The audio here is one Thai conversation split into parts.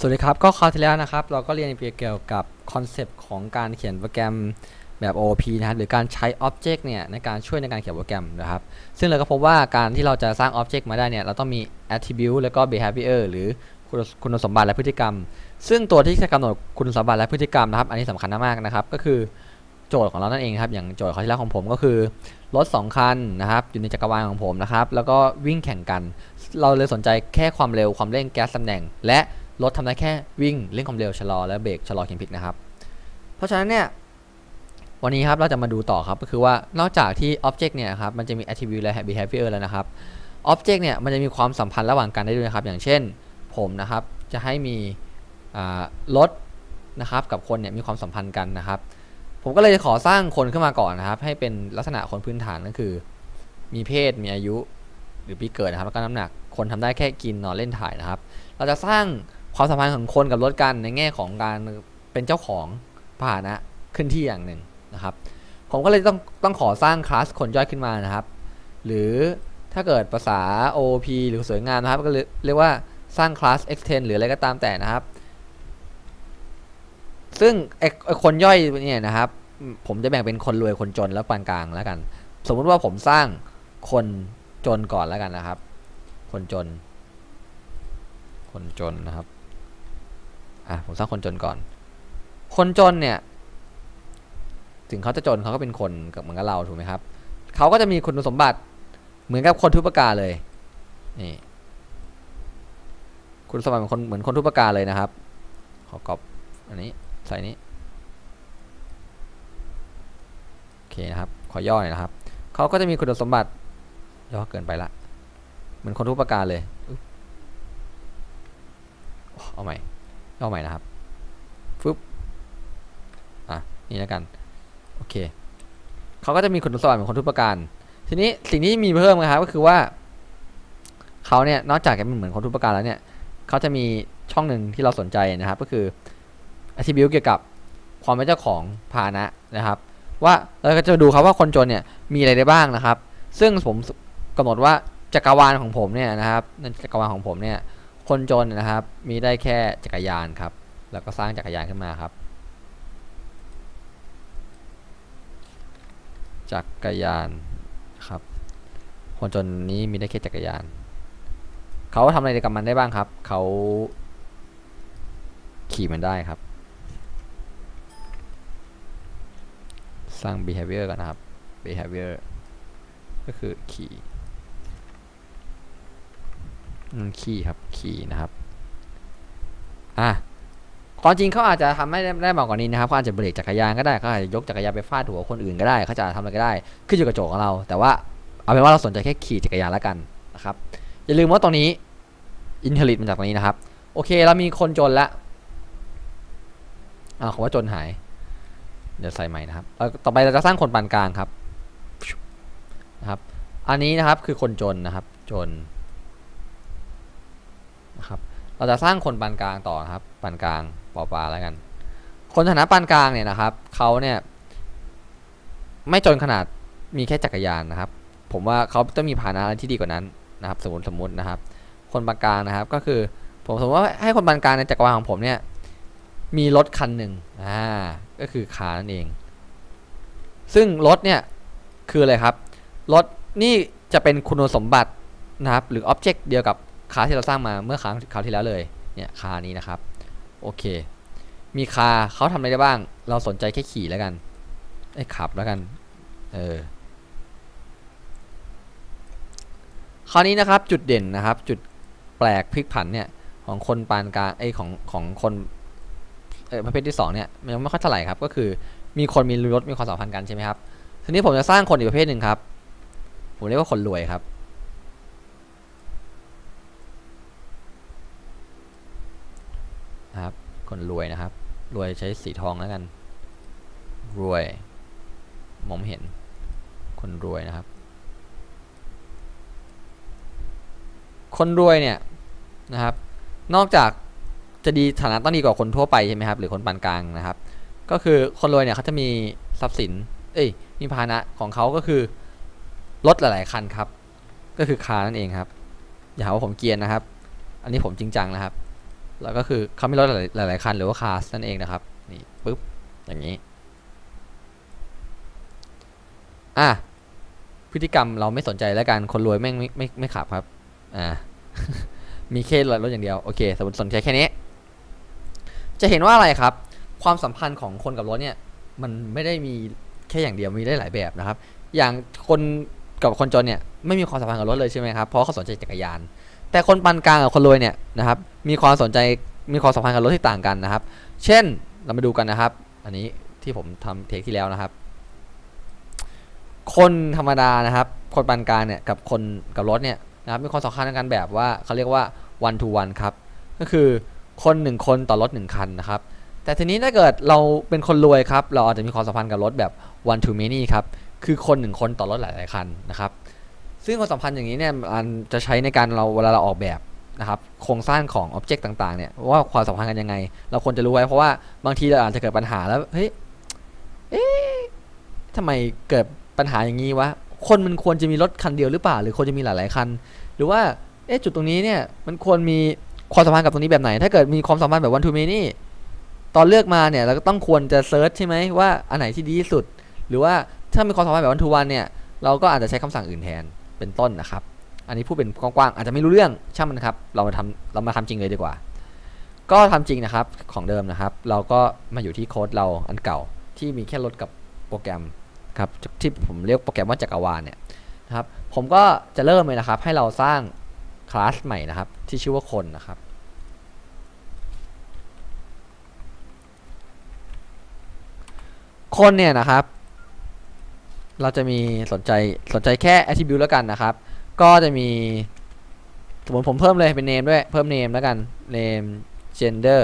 สวัสดีครับ ก็คราวที่แล้วนะครับ เราก็เรียนเกี่ยวกับคอนเซปต์ของการเขียนโปรแกรมแบบ OOP นะครับหรือการใช้ Object เนี่ยในการช่วยในการเขียนโปรแกรมนะครับ ซึ่งเราก็พบว่าการที่เราจะสร้าง Object มาได้เนี่ยเราต้องมี Attribute แล้วก็ Behavior หรือคุณสมบัติและพฤติกรรม ซึ่งตัวที่จะกำหนดคุณสมบัติและพฤติกรรมนะครับ อันนี้สำคัญมากนะครับ ก็คือโจทย์ของเรานั่นเองครับ อย่างโจทย์คราวที่แล้วของผมก็คือ รถ 2 คันนะครับ อยู่ในจักรวาลของผมนะครับ แล้วก็วิ่งแข่งกัน เราเลยสนใจแค่ความเร็วความเร่งแก๊สตำแหน่ง และ รถทำได้แค่วิ่งเร่งความเร็วชะลอและเบรกชะลอเข็มผิดนะครับ เพราะฉะนั้นเนี่ยวันนี้ครับเราจะมาดูต่อครับก็คือว่านอกจากที่ Object เนี่ยครับมันจะมี Attribute และ Behavior แล้วนะครับ Object เนี่ยมันจะมีความสัมพันธ์ระหว่างกันได้ด้วยนะครับ อย่างเช่นผมนะครับจะให้มีรถนะครับกับคนเนี่ยมีความสัมพันธ์กันนะครับ ผมก็เลยขอสร้างคนขึ้นมาก่อนนะครับ ให้เป็นลักษณะคนพื้นฐานก็คือ มีเพศมีอายุ หรือปีเกิดนะครับแล้วก็น้ำหนักคนทำได้แค่กินนอนเล่นถ่ายนะครับ เราจะสร้าง ความสัมพันธ์ของคนกับรถกันในแง่ของการเป็นเจ้าของพาหนะขึ้นที่อย่างหนึ่งนะครับ ผมก็เลยต้องต้องขอสร้างคลาสคนย่อยขึ้นมานะครับ หรือถ้าเกิดภาษา OP หรือสวยงามนะครับ ก็เรียกว่าสร้างคลาส extend หรืออะไรก็ตามแต่นะครับ ซึ่งคนย่อยเนี่ยนะครับ ผมจะแบ่งเป็นคนรวยคนจนแล้วปานกลางแล้วกัน สมมุติว่าผมสร้างคนจนก่อนแล้วกันนะครับ คนจน คนจนนะครับ อะผมสร้างคนจนก่อน คนจนเนี่ย ถึงเขาจะจนเขาก็เป็นคนกับเหมือนกับเราถูกไหมครับเขาก็จะมีคุณสมบัติเหมือนกับคนทุกประการเลยนี่คุณสมบัติเหมือนคนเหมือนคนทุกประการเลยนะครับ ขอกรอบอันนี้ใส่นี้โอเคนะครับ ขอย่อหน่อยนะครับเขาก็จะมีคุณสมบัติย่อเกินไปละเหมือนคนทุกประการเลยเอาใหม่ เอาใหม่นะครับฟึบอะนี่แล้วกันโอเคเขาก็จะมีคุณสมบัติเหมือนคนทุกประการ ทีนี้สิ่งที่มีเพิ่มนะครับก็คือว่าเขาเนี่ยนอกจากจะเป็นเหมือนคนทุกประการแล้วเนี่ยเขาจะมีช่องหนึ่งที่เราสนใจนะครับ ก็คือ attribute เกี่ยวกับความเป็นเจ้าของพาหนะนะครับ ว่าเราก็จะดูครับว่าคนจนเนี่ยมีอะไรได้บ้างนะครับ ซึ่งผมกำหนดว่าจักรวาลของผมเนี่ยนะครับจักรวาลของผมเนี่ย คนจนนะครับ มีได้แค่จักรยานครับ แล้วก็สร้างจักรยานขึ้นมาครับ จักรยานครับ คนจนนี้มีได้แค่จักรยาน เขาทำอะไรกับมันได้บ้างครับ เขาขี่มันได้ครับ สร้าง behavior ก่อนนะครับ behavior ก็คือขี่ขี่ครับ ขี่นะครับอะความจริงเขาอาจจะทำให้ได้มากกว่านี้นะครับเขาอาจจะเบรกจักรยานก็ได้เขาอาจจะยกจักรยานไปฟาดหัวคนอื่นก็ได้เขาจะทำอะไรก็ได้ขึ้นอยู่กับโจของเรา แต่ว่าเอาเป็นว่าเราสนใจแค่ขี่จักรยานแล้วกันนะครับอย่าลืมว่าตรงนี้อินเทอร์ลิตมาจากตรงนี้นะครับ โอเคเรามีคนจนละอ่าคำว่าจนหาย เดี๋ยวใส่ใหม่นะครับต่อไปเราจะสร้างคนปานกลางครับนะครับ อันนี้นะครับคือคนจนนะครับ จน นะครับเราจะสร้างคนปานกลางต่อครับปานกลางปอปลาแล้วกัน คนฐานะปานกลางเนี่ยนะครับเขาเนี่ยไม่จนขนาดมีแค่จักรยานนะครับ ผมว่าเขาต้องมีฐานะอะไรที่ดีกว่านั้นนะครับสมมติสมมตินะครับ คนปานกลางนะครับก็คือผมสมมติว่าให้คนปานกลางในจักรวาลของผมเนี่ยมีรถคันหนึ่งอ่าก็คือคานั่นเอง ซึ่งรถเนี่ยคืออะไรครับรถนี่จะเป็นคุณสมบัตินะครับหรืออ็อบเจกต์เดียวกับ คาที่เราสร้างมาเมื่อครั้งคราวที่แล้วเลยเนี่ยคานี้นะครับโอเค มีคาเขาทำอะไรได้บ้าง เราสนใจแค่ขี่แล้วกันไอ้ขับแล้วกันเออคราวนี้นะครับจุดเด่นนะครับ จุดแปลกพลิกผันเนี่ยของคนปานกลางไอ้ของของคนเออประเภทที่2เนี่ยมันยังไม่ค่อยเท่าไหร่ครับก็คือมีคนมีรถมีความสัมพันธ์กันใช่ไหมครับทีนี้ผมจะสร้างคนอีกประเภทหนึ่งครับ ผมเรียกว่าคนรวยครับนะ คนรวยนะครับ รวยใช้สีทองแล้วกัน รวย มองเห็น คนรวยนะครับ คนรวยเนี่ยนะครับ นอกจากจะดีฐานะต้องดีกว่าคนทั่วไปใช่ไหมครับ หรือคนปานกลางนะครับ ก็คือคนรวยเนี่ยเขาจะมีทรัพย์สิน เอ้ย มีพาหนะของเขาก็คือรถหลาย ๆ คันครับ ก็คือคาร์นั่นเองครับ อย่าหาว่าผมเกียนนะครับ อันนี้ผมจริงจังนะครับ แล้วก็คือเขามีรถหลายหลาย ๆ คันหรือว่าคาสนั่นเองนะครับ นี่ปุ๊บ อย่างนี้ อะ พฤติกรรมเราไม่สนใจแล้วกัน คนรวยแม่งไม่ไม่ไม่ขับครับ อ่า มีแค่รถอย่างเดียว โอเค สมมติสนใจแค่นี้ จะเห็นว่าอะไรครับ ความสัมพันธ์ของคนกับรถเนี่ย มันไม่ได้มีแค่อย่างเดียว มีได้หลายแบบนะครับ อย่างคนกับคนจนเนี่ย ไม่มีความสัมพันธ์กับรถเลยใช่ไหมครับ เพราะเขาสนใจจักรยาน แต่คนปานกลางกับคนรวยเนี่ยนะครับมีความสนใจมีความสัมพันธ์กับรถที่ต่างกันนะครับ เช่นเรามาดูกันนะครับ อันนี้ที่ผมทำเทคที่แล้วนะครับ คนธรรมดานะครับ คนปานกลางเนี่ยกับคนกับรถเนี่ยนะครับมีความสำคัญกันแบบว่าเขาเรียกว่า one to one ครับก็คือคนหนึ่งคนต่อรถหนึ่งคันนะครับ แต่ทีนี้ถ้าเกิดเราเป็นคนรวยครับ เราอาจจะมีความสัมพันธ์กับรถแบบ one to many ครับ คือคนหนึ่งคนต่อรถหลายๆคันนะครับ ซึ่งความสัมพันธ์อย่างนี้เนี่ยมันจะใช้ในการเราเวลาเราออกแบบนะครับโครงสร้างของอ็อบเจกต์ต่างๆเนี่ยว่าความสัมพันธ์กันยังไง เราควรจะรู้ไว้เพราะว่าบางทีเราอาจจะเกิดปัญหาแล้วเฮ้ยเอ๊ะทำไมเกิดปัญหาอย่างนี้วะคนมันควรจะมีรถคันเดียวหรือเปล่า หรือควรจะมีหลายๆคัน หรือว่าเอ๊ะจุดตรงนี้เนี่ยมันควรมีความสัมพันธ์กับตรงนี้แบบไหน ถ้าเกิดมีความสัมพันธ์แบบวันทูเมนี่ตอนเลือกมาเนี่ยเราก็ต้องควรจะเซิร์ชใช่ไหมว่าอันไหนที่ดีที่สุด หรือว่าถ้ามีความสัมพันธ์แบบวันทูวันเนี่ยเราก็อาจจะใช้คำสั่งอื่นแทน เป็นต้นนะครับ อันนี้พูดเป็นกว้างๆอาจจะไม่รู้เรื่องช่างมันครับ เรามาทำเรามาทำจริงเลยดีกว่า ก็ทำจริงนะครับของเดิมนะครับ เราก็มาอยู่ที่โค้ดเราอันเก่าที่มีแค่ลดกับโปรแกรมครับที่ผมเรียกโปรแกรมว่าจักรวาลเนี่ยนะครับ ผมก็จะเริ่มเลยนะครับ ให้เราสร้างคลาสใหม่นะครับ ที่ชื่อว่าคนนะครับคนเนี่ยนะครับ เราจะมีสนใจสนใจแค่ attribute แล้วกันนะครับ ก็จะมี สมมติผมเพิ่มเลยเป็น name ด้วย เพิ่ม name แล้วกัน name gender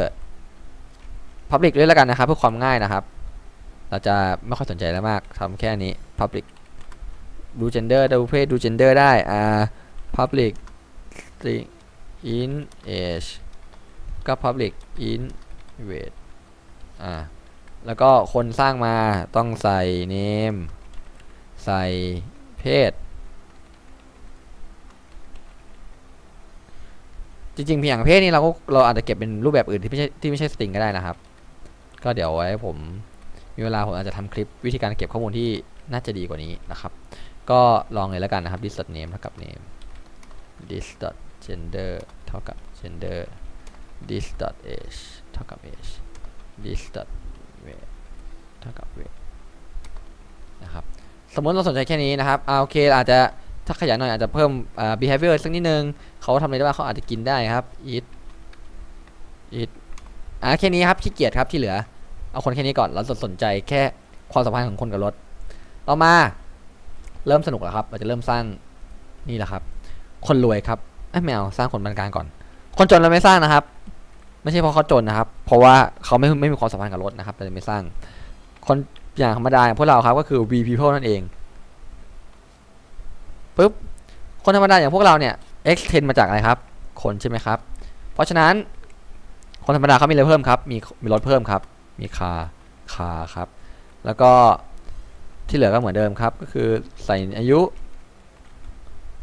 public ด้วยแล้วกันนะครับ เพื่อความง่ายนะครับ เราจะไม่ค่อยสนใจแล้วมากทำแค่นี้ public ดู gender ดูเพศดู gender ได้อ่า public string in age ก็ public in weight อ่าแล้วก็คนสร้างมาต้องใส่ name ใส่เพศ จริงๆเพียงเพศนี่เราก็เราอาจจะเก็บเป็นรูปแบบอื่นที่ไม่ใช่ที่ไม่ใช่สตริงก็ได้นะครับ ก็เดี๋ยวไว้ผมมีเวลาผมอาจจะทำคลิปวิธีการเก็บข้อมูลที่น่าจะดีกว่านี้นะครับ ก็ลองเลยแล้วกันนะครับ this name เท่ากับ name this gender เท่ากับ gender this age เท่ากับ age this weight เท่ากับ weight นะครับ สมมติเราสนใจแค่นี้นะครับอ่าโอเคอาจจะถ้าขยันหน่อยอาจจะเพิ่ม behavior สักนิดนึง เขาทำอะไรได้บ้างเขาอาจจะกินได้ครับ eat eat อ่าแค่นี้ครับขี้เกียจครับที่เหลือ เอาคนแค่นี้ก่อนเราสนใจแค่ความสัมพันธ์ของคนกับรถต่อมาเริ่มสนุกแล้วครับ เราจะเริ่มสร้างนี่แหละครับ คนรวยครับเอ้ยไม่เอาสร้างคนปานกางก่อน คนจนเราไม่สร้างนะครับ ไม่ใช่เพราะเขาจนนะครับ เพราะว่าเขาไม่ไม่มีความสัมพันธ์กับรถนะครับเราจะไม่สร้าง คน อย่างธรรมดาอย่างพวกเราครับก็คือ V people นั่นเองปุ๊บคนธรรมดาอย่างพวกเราเนี่ย X t e n มาจากอะไรครับ คนใช่ไหมครับ เพราะฉะนั้น คนธรรมดาเขามีอะไรเพิ่มครับ มีมีรถเพิ่มครับ มีคาคาครับ แล้วก็ที่เหลือก็เหมือนเดิมครับ ก็คือใส่อายุ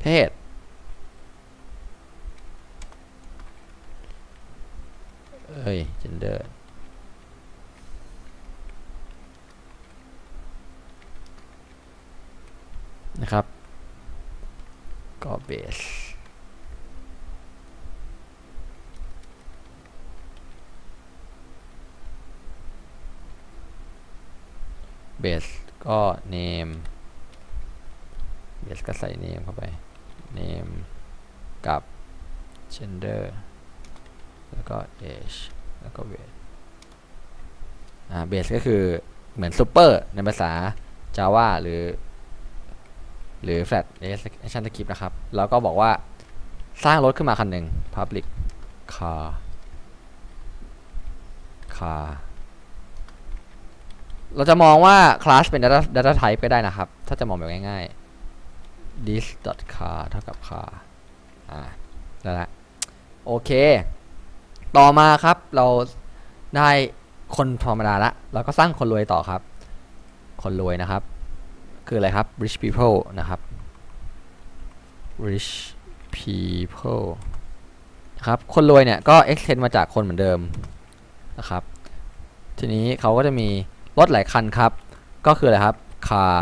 เพศ เอ้ย gender นะครับก็เบสเบสก็ name เบสก็ใส่ name เข้าไป name กับ gender แล้วก็ age แล้วก็ weight อ่า base ก็คือเหมือน super ในภาษา Java หรือ หรือ flat action script นะครับ แล้วก็บอกว่าสร้างรถขึ้นมาคันหนึ่ง public car car เราจะมองว่า class เป็น data data type ก็ได้นะครับ ถ้าจะมองแบบง่ายๆ this car เท่ากับ car อ่าได้ละโอเค ต่อมาครับเราได้คนธรรมดาละเราก็สร้างคนรวยต่อครับ คนรวยนะครับ คืออะไรครับ rich people นะครับ rich people นะครับ คนรวยเนี่ยก็ extend มาจากคนเหมือนเดิมนะครับ ทีนี้เขาก็จะมีรถหลายคันครับ ก็คืออะไรครับ car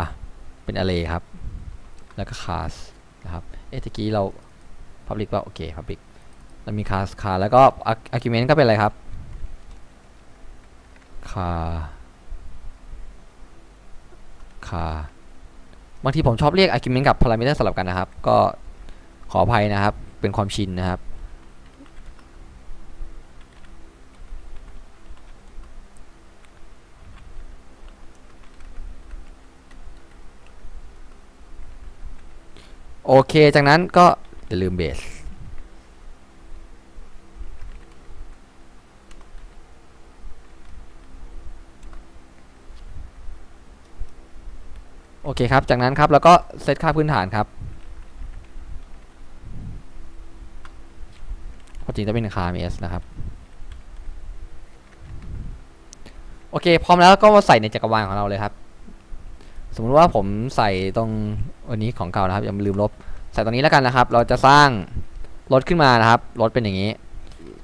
เป็น array ครับ แล้วก็ cars นะครับ เอ๊ะตะกี้เรา public ว่าโอเค public เรามี cars car แล้วก็ argument ก็เป็นอะไรครับ car car บางทีผมชอบเรียก argument กับ parameter สลับกันนะครับ ก็ขออภัยนะครับ เป็นความชินนะครับ โอเค จากนั้นก็อย่าลืมเบส อเคครับ จากนั้นครับแล้วก็เซตค่าพื้นฐานครับพอจริงจะเป็นค่า ms นะครับ โอเค พร้อมแล้วก็มาใส่ในจักรวาลของเราเลยครับ สมมุติว่าผมใส่ตรงวันนี้ของเก่านะครับอย่าลืมลบ ใส่ตรงนี้แล้วกันนะครับ เราจะสร้างรถขึ้นมานะครับรถเป็นอย่างนี้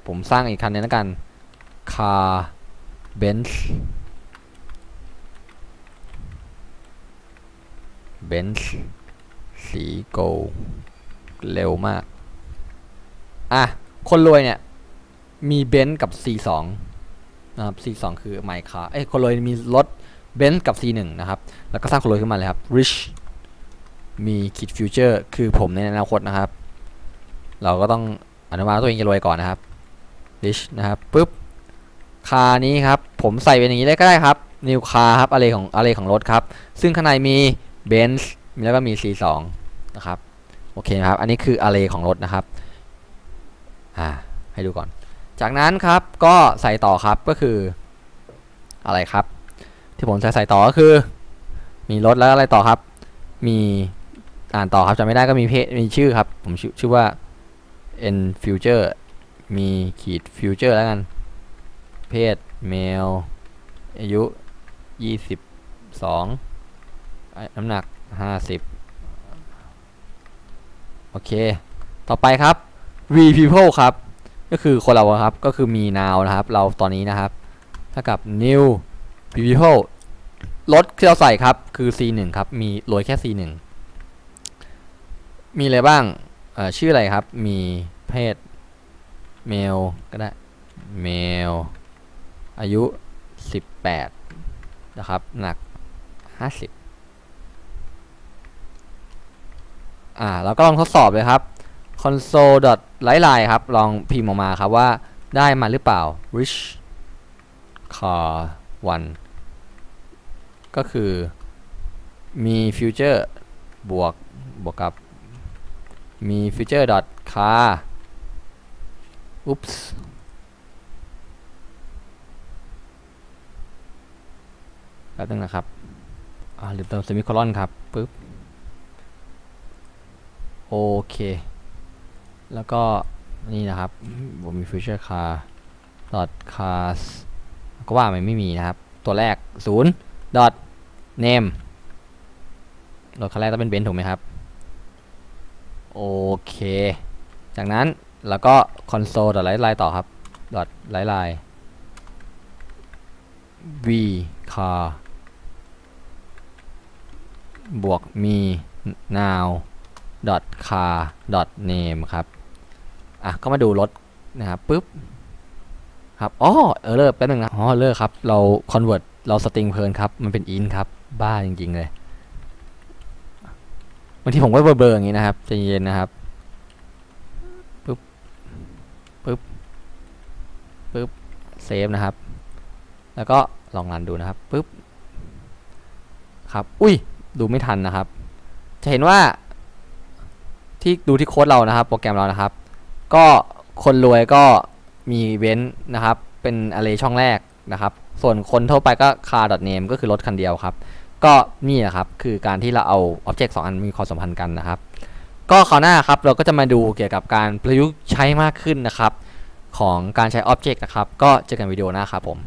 ผมสร้างอีกคันนึงแล้วกันคาร์เบนส์ car benz benz สีโกลเร็วมาก อะ คนรวยเนี่ย มีเบนซ์กับ C2 นะครับ C2 คือ my car เอ้ยคนรวยมีรถเบนซ์กับ C1 นะครับ แล้วก็สร้างคนรวยขึ้นมาเลยครับ rich มีคิดฟิวเจอร์คือผมในอนาคตนะครับ เราก็ต้องอนุมาตัวเองจะรวยก่อนนะครับ rich นะครับปุ๊บคานี้ครับ ผมใส่เป็นอย่างนี้เลยก็ได้ครับ new car ครับอะไรของอะไรของรถครับ ซึ่งข้างในมี Benz แล้วก็มี C2 นะครับ โอเคครับ อันนี้คือ array ของรถนะครับ อ่า ให้ดูก่อน จากนั้นครับ ก็ใส่ต่อครับ ก็คือ อะไรครับ ที่ผมจะใส่ต่อก็คือ มีรถแล้วอะไรต่อครับ มีอ่านต่อครับจำไม่ได้ก็มีเพจมีชื่อครับ ผมชื่อชื่อว่า n future มีขีด future แล้วกัน เพศ male อายุ 22 น้ำหนัก 50 โอเค ต่อไปครับ we people ครับ ก็คือคนเราครับ ก็คือมี now นะครับ เราตอนนี้นะครับเท่ากับ new people รถที่เราใส่ครับ คือ C1 ครับ มีรวยแค่ C1 มีอะไรบ้างอ่อชื่ออะไรครับ มีเพศ male ก็ได้ male อายุ 18 นะครับ หนัก 50 อ่าเราก็ลองทดสอบเลยครับ console line line ครับ ลองพิมพ์ออกมาครับว่าได้มาหรือเปล่า rich car one ก็คือมี future บวกบวกกับมี future dot car อุ๊ปส์แป๊บนึงนะครับ อ่าลืมเติมเซมิโคลอนครับ ปึ๊บ โอเค แล้วก็นี่นะครับ ผมมี future car dot cars ก็ว่ามันไม่มีนะครับ ตัวแรก 0 dot name รถคันแรกต้องเป็นเบนซ์ถูกไหมครับ โอเค จากนั้นแล้วก็ console dot ไลน์ไลน์ต่อครับ dot ไลน์ไลน์ v car บวกมี now car dot name ครับ อะ ก็มาดูรถนะครับปุ๊บ ครับ อ๋อ เออเลอร์แป๊บนึงนะ อ๋อเลอร์ครับ เรา convert เราสตริงเพลินครับ มันเป็น int ครับ บ้าจริง ๆ เลยบางทีผมก็เบลอๆอย่างนี้นะครับใจเย็นนะครับปึ๊บปึ๊บปึ๊บเซฟนะครับ แล้วก็ลองรันดูนะครับปึ๊บครับ อุ้ย ดูไม่ทันนะครับ จะเห็นว่า ที่ดูที่โค้ดเรานะครับ โปรแกรมเรานะครับ ก็คนรวยก็มีเว้นนะครับ เป็น array ช่องแรกนะครับ ส่วนคนทั่วไปก็ car.name ก็คือรถคันเดียวครับ ก็นี่นะครับคือการที่เราเอา object 2 อันมีความสัมพันธ์กันนะครับ ก็คราวหน้าครับเราก็จะมาดูเกี่ยวกับการประยุกต์ใช้มากขึ้นนะครับ ของการใช้ object นะครับ ก็เจอกันวิดีโอหน้าครับผม